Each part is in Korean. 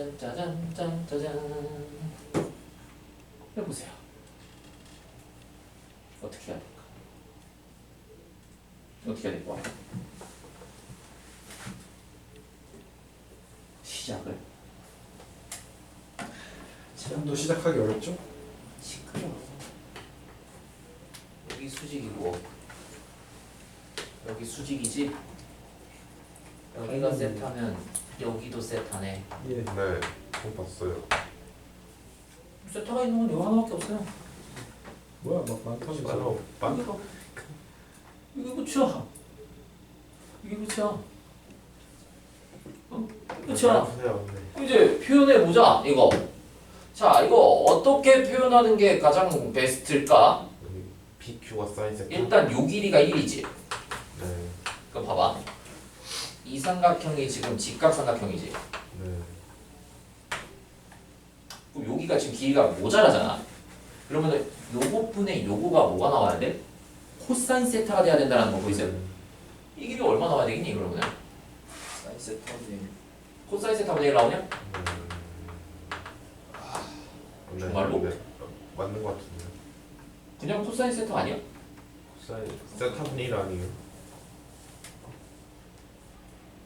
짜잔 짜잔 짠 짜잔 해보세요. 어떻게 해야 될까? 어떻게 해야 될까? 시작을 지금도 시작하기 어렵죠? 시끄러. 여기 수직이고 여기 수직이지. 여기가 세타면 여기도 세타네. 예. 네, 좀 봤어요. 세타가 있는 건 이거 하나밖에 없어요. 뭐야 막 많다고 시간으로 만 이거 이게 끝이야. 이게 끝이야. 어? 요 이제 표현해 보자 이거. 자 이거 어떻게 표현하는 게 가장 베스트일까? 여기 PQ가 사인 세타. 일단 요 길이가 1이지. 네, 그럼 봐봐. 이 삼각형이 지금 직각 삼각형이지. 네, 그럼 여기가 지금 길이가 모자라잖아. 그러면은 요거분의 요거가 뭐가 나와야 돼? 코사인 세타가 돼야 된다는 거 보이세요? 이 길이 얼마 나와야 되겠니 그러면은? 사인 세타 분의 코사인 세타가 되게 나오냐? 네, 정말로? 네, 맞는 것 같은데. 그냥 코사인 세타 아니야? 사인 세타 분의 1 아니에요?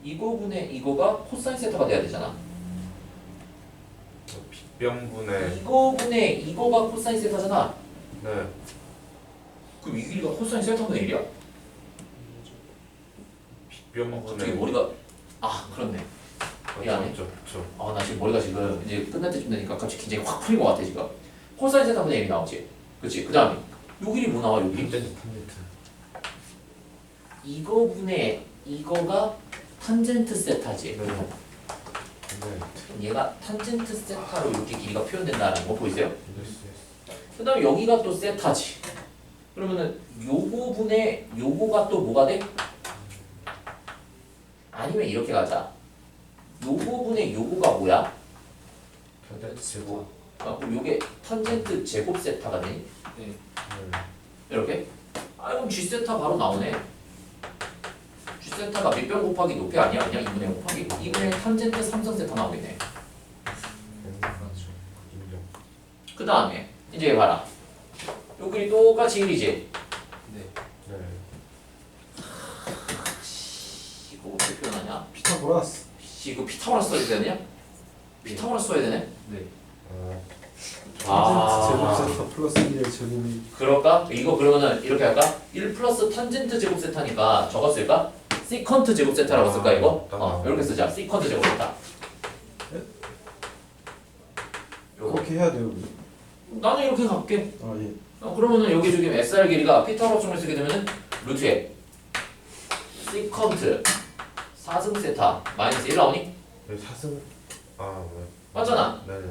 이거분의 이거가 코사인 세타가 돼야 되잖아. 빗변분의 이거분의 이거가 코사인 세타잖아. 네, 그럼 이 길이가 코사인 세타분의 1이야? 빗변분의 갑자기 머리가 아 그렇네. 미안해. 그렇죠, 그렇죠. 아 나 지금 머리가 지금 이제 끝날 때쯤 되니까 갑자기 긴장이 확 풀린 것 같아 지금. 코사인 세타분의 1이 나오지. 그렇지. 그 다음에 요 길이 뭐 나와? 빗변 탄젠트. 이거분의 이거가 탄젠트 세타지. 네. 네, 얘가 탄젠트 세타로 이렇게 길이가 표현된다는 거 보이세요? yes, 그 다음에 여기가 또 세타지. 그러면은 요거 분의 요거가 또 뭐가 돼? 아니면 이렇게 가자. 요거 분의 요거가 뭐야? 탄젠트 제곱. 아, 그럼 요게 탄젠트 제곱 세타가 되니? 네 네, 이렇게? 아 그럼 G 세타 바로 나오네. G 세타가 밑변 곱하기 높이 아니야? 그냥 2분의 곱하기 2분의 탄젠트 삼성 세타 나오겠네. 네. 그 다음에 이제 봐라. 요 길이 똑같이 1이지. 네 네, 이거 어떻게 표현하냐? 피타고라스. 씨, 이거 피타고라스 써야 되냐? 피타고라스 써야 되네? 네. 아, 아. 탄젠트 제곱 세타 플러스 1의 제곱이 그럴까? 이거 그러면은 이렇게 할까? 1 플러스 탄젠트 제곱 세타니까 저거 쓸까? 시컨트 제곱 세타라고 쓸까 이거? 어, 이렇게 쓰자. 시컨트 제곱 세타. 요거. 그렇게 해야 돼요. 우리. 나는 이렇게 갈게. 아 예. 어, 그러면은 여기 지금 SR 길이가 피타고라스를 쓰게 되면은 루트 에 시컨트 4승 세타 마이너스 1 나오니? 네, 사승. 아, 네. 맞잖아. 네, 네, 네.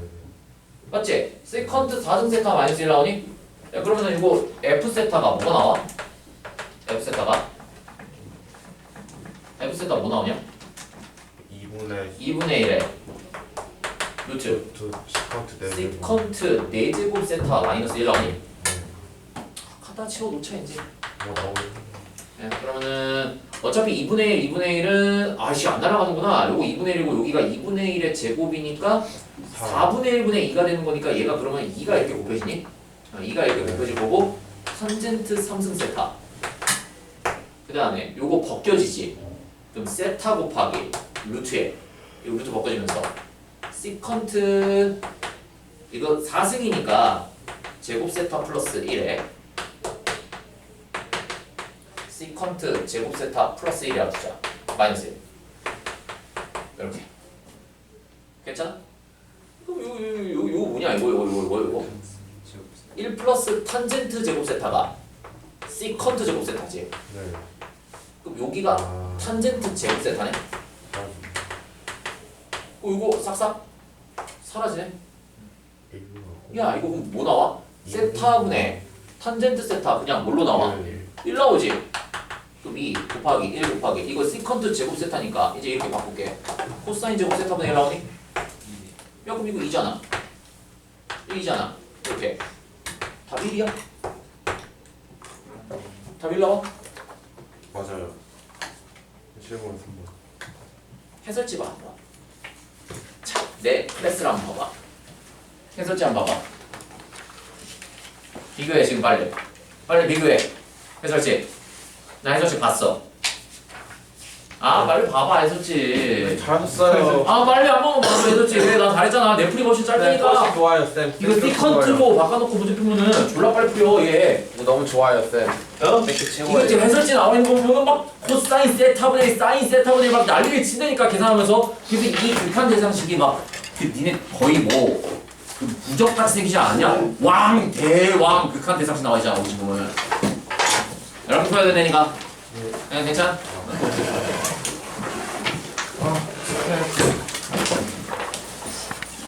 맞지? 세컨트 4승 세타 마이너스 1 나오니? 야, 그러면은 이거 F 세타가 뭐가 나와? F 세타가? 세타 뭐 나오냐? 2분의 2분의 1에 루트 두 시컨트 네. 세컨트 4제곱 세타 마이너스 1 나오니? 네. 갖다 치워 놓자 이제 뭐 나오겠네. 네, 그러면은 어차피 2분의 1, 2분의 1은 아씨 안 날아가는구나 요거 2분의 1이고 여기가 2분의 1의 제곱이니까 4분의 1분의 2가 되는 거니까 얘가 그러면 2가 이렇게 곱해지니? 어, 2가 이렇게 곱해질 거고 탄젠트 3승 세타 그 다음에 요거 벗겨지지 그럼 세타 곱하기 루트에. 이 루트 벗겨지면서. 시컨트 이거 4승이니까 제곱 세타 플러스 1에 시컨트 제곱 세타 플러스 1이라고 두자 마이너스 1 이렇게. 괜찮아? 이거 이거 이거 이거 이거 뭐냐? 이거 이거 이거 이거 이거. 제곱 1 플러스 탄젠트 제곱 세타가 시컨트 제곱 세타지. 네. 그럼 여기가 아, 탄젠트 제곱 세타네 아, 어 이거 싹싹 사라지네 일분하고. 야 이거 그럼 뭐 나와? 세타분의 탄젠트 세타 그냥 뭘로 나와? 네. 1 나오지? 그럼 2 곱하기 1 곱하기 이거 시컨트 제곱 세타니까 이제 이렇게 바꿀게 코사인 제곱 세타분의 1 나오니? 야 그럼 이거 2잖아 1이잖아 이렇게 답 1이야? 답 1 나와? 맞아요. 7번 3번. 해설지 봐. 자, 내 클래스를 한 번 봐봐 해설지 한번 봐봐 비교해 지금 빨리 빨리 비교해 해설지 나 해설지 봤어 아 빨리 봐봐 해설지 잘하셨어요. 아 빨리 한 번만 봐줘 해설지 그래 난 잘했잖아 내 풀이 훨씬 쌤, 짧으니까 좋아요, 쌤. 이거 쌤, 티컨트로 바꿔놓고 풀면은 졸라 빨리 풀려 얘 좋아요. 너무 좋아요, 쌤. 어? 이거 최고예요. 지금 해설지 나와 있는 거 보면은 막 코사인 세타분의 일, 사인 세타분의 일막 난리를 친다니까 계산하면서 그래서 이 극한 대상식이 막 그 니네 거의 뭐그 부적같이 생기지 않냐? 왕 대왕 극한 대상식 나와 있잖아 오지 보면은 이렇게 풀어야 되니까 네, 괜찮아? Thank you.